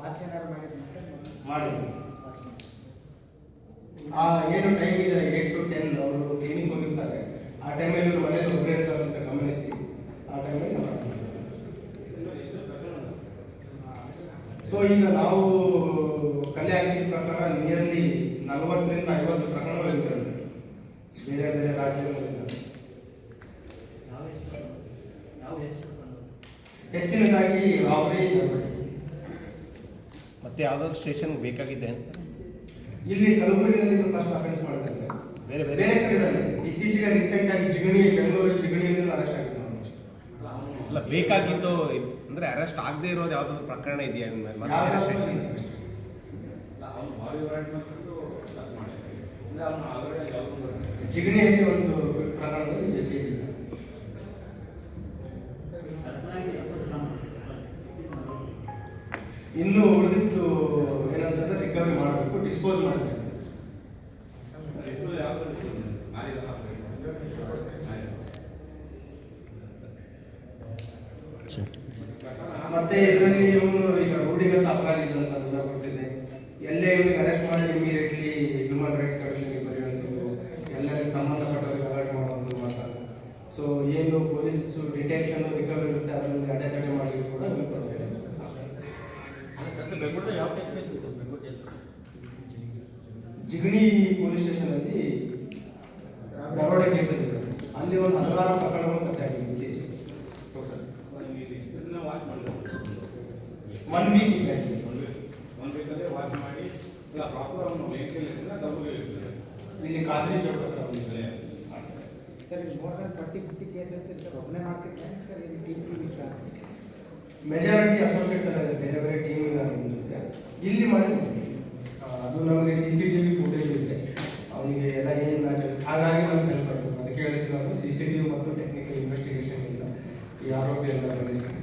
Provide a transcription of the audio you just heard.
ಮಾಡಿದ್ನಂತೆ ಆ ಏನು ಟೈಮ್ ಇದೆ ಏಟ್ ಟು ಟೆನ್ ಅವರು ಕ್ಲಿನಿಕ್ ಹೋಗಿರ್ತಾರೆ. ಆ ಟೈಮಲ್ಲಿ ಇವರು ಮನೇಲಿ ಒಬ್ಬರೇ ಇರ್ತಾರೆ ಅಂತ ಗಮನಿಸಿ. ಆ ಟೈಮಲ್ಲಿ ಸೊ ಈಗ ನಾವು ಕಲೆ ಹಾಕಿದ ಪ್ರಕಾರ ನಿಯರ್ಲಿ ನಲವತ್ತರಿಂದ ಐವತ್ತು ಪ್ರಕರಣಗಳು ಇರ್ತವೆ ಬೇರೆ ಬೇರೆ ರಾಜ್ಯಗಳಿಂದ ಹೆಚ್ಚಿನದಾಗಿ ರಾಬರಿ ಮತ್ತೆ ಯಾವ್ದಾದ್ರು ಸ್ಟೇಷನ್ ಬೇಕಾಗಿದೆ ಅಂತ. ಇಲ್ಲಿ ಕಲಬುರಗಿಯಲ್ಲಿ ಇದು ಫಸ್ಟ್ ಅಫೆನ್ಸ್ ಮಾಡ್ತಾರೆ ಬೇರೆ ಬೇರೆ. ಬೇರೆ ಕಡೆದಲ್ಲಿ ಇತ್ತೀಚೆಗೆ ರೀಸೆಂಟ್ ಆಗಿ ಜಿಗಣಿ ಬೆಂಗಳೂರು ಜಿಗಣಿಯಲ್ಲಿ ಅರೆಸ್ಟ್ ಆಗಿತ್ತು ಅಲ್ಲ ಬೇಕಾಗಿದ್ದು ಇದ್- ಅಂದ್ರೆ ಅರೆಸ್ಟ್ ಆಗದೆ ಇರೋದು ಯಾವ್ದಾದ್ರು ಪ್ರಕರಣ ಇದೆಯಾ ಇವ್ನ ಮೇಲೆ? ಮತ್ತೆ ಸ್ಟೇಷನ್ ಜಿಗಣಿಯಲ್ಲಿ ಒಂದು ಪ್ರಕರಣದಲ್ಲಿ ಜೆಸಿ ಇನ್ನು ಉಳಿದಿತ್ತು ಏನಂತಂದ್ರೆ ರಿಕವರಿ ಮಾಡಬೇಕು ಡಿಸ್ಪೋಸ್ ಮಾಡಬೇಕು. ಮತ್ತೆ ಇದರಲ್ಲಿ ಇವನು ಈಗ ರೂಢಿಗತ ಅಪರಾಧಿಗಳು ಅಂತ ದೂರ ಬರ್ತಿದೆ ಎಲ್ಲೇ ಇವನಿಗೆ ಅರೆಸ್ಟ್ ಮಾಡಿ ಇಮಿಡಿಯೇಟ್ಲಿ ಹ್ಯೂಮನ್ ರೈಟ್ಸ್ ಕಮಿಷನ್ಗೆ ಬರೆಯುವಂಥದ್ದು, ಎಲ್ಲರಿಗೂ ಸಂಬಂಧಪಟ್ಟವರಿಗೆ ಅಲರ್ಟ್ ಮಾಡೋದು ಮಾತ್ರ. ಸೊ ಏನು ಪೊಲೀಸ್ ಡಿಟೆಕ್ಷನ್ ರಿಕವರಿ ಇರುತ್ತೆ ಅದರಲ್ಲಿ ಅಡೆತಡೆ ಮಾಡಲಿಕ್ಕೆ ಕೂಡ ಇವ್ನು ಕೊಡ್ಬೇಕು. ಜಿಗಣಿ ಪೊಲೀಸ್ ಸ್ಟೇಷನ್ ಅಲ್ಲಿ ದರೋಡೆ ಕೇಸ್ ಇದೆ. ಅಲ್ಲಿ ಒಂದು ಹಲವಾರು ಪ್ರಕರಣಗಳು ಪತ್ತೆ ಆಗಿದೆ ಇತ್ತೀಚೆಗೆ ಟೋಟಲ್. ಒನ್ ವೀಕ್ ಇದೆ ಇಲ್ಲಿ ಖಾದ್ರಿ ಚೌಕ ಹತ್ರ ಬಂದಿದ್ದಾರೆ sir more than forty fifty case ಅಂತ ಸರ್ ಒಬ್ಬನೇ ಮಾಡ್ತಿರ್ತಾರೆ ಸರ್ ಇಲ್ಲಿ ಟೀಮ್ ಟೀಮ್ ಇರ್ತಾರೆ. ಮೆಜಾರಿಟಿ ಅಸೋಸಿಯೇಟ್ಸ್ ಎಲ್ಲ ಬೇರೆ ಬೇರೆ ಟೀಮ್ ಇರುತ್ತೆ. ಇಲ್ಲಿ ಮಾಡಿದ್ವಿ ಅದು ನಮಗೆ C C T V footage ಇದೆ. ಅವನಿಗೆ ಎಲ್ಲ ಏನು ಮ್ಯಾಚ್ ಹಾಗಾಗಿ ನಮ್ಗೆ ಹೆಲ್ಪ್ ಆಯಿತು ಅದಕ್ಕೆ ಹೇಳಿದ್ವಿ ನಾನು ಸಿ ಸಿ ಟಿ ವಿ ಮತ್ತು ಟೆಕ್ನಿಕಲ್ ಇನ್ವೆಸ್ಟಿಗೇಷನ್ ಇಲ್ಲ ಈ ಅಂತ ಬಂಧಿಸಿ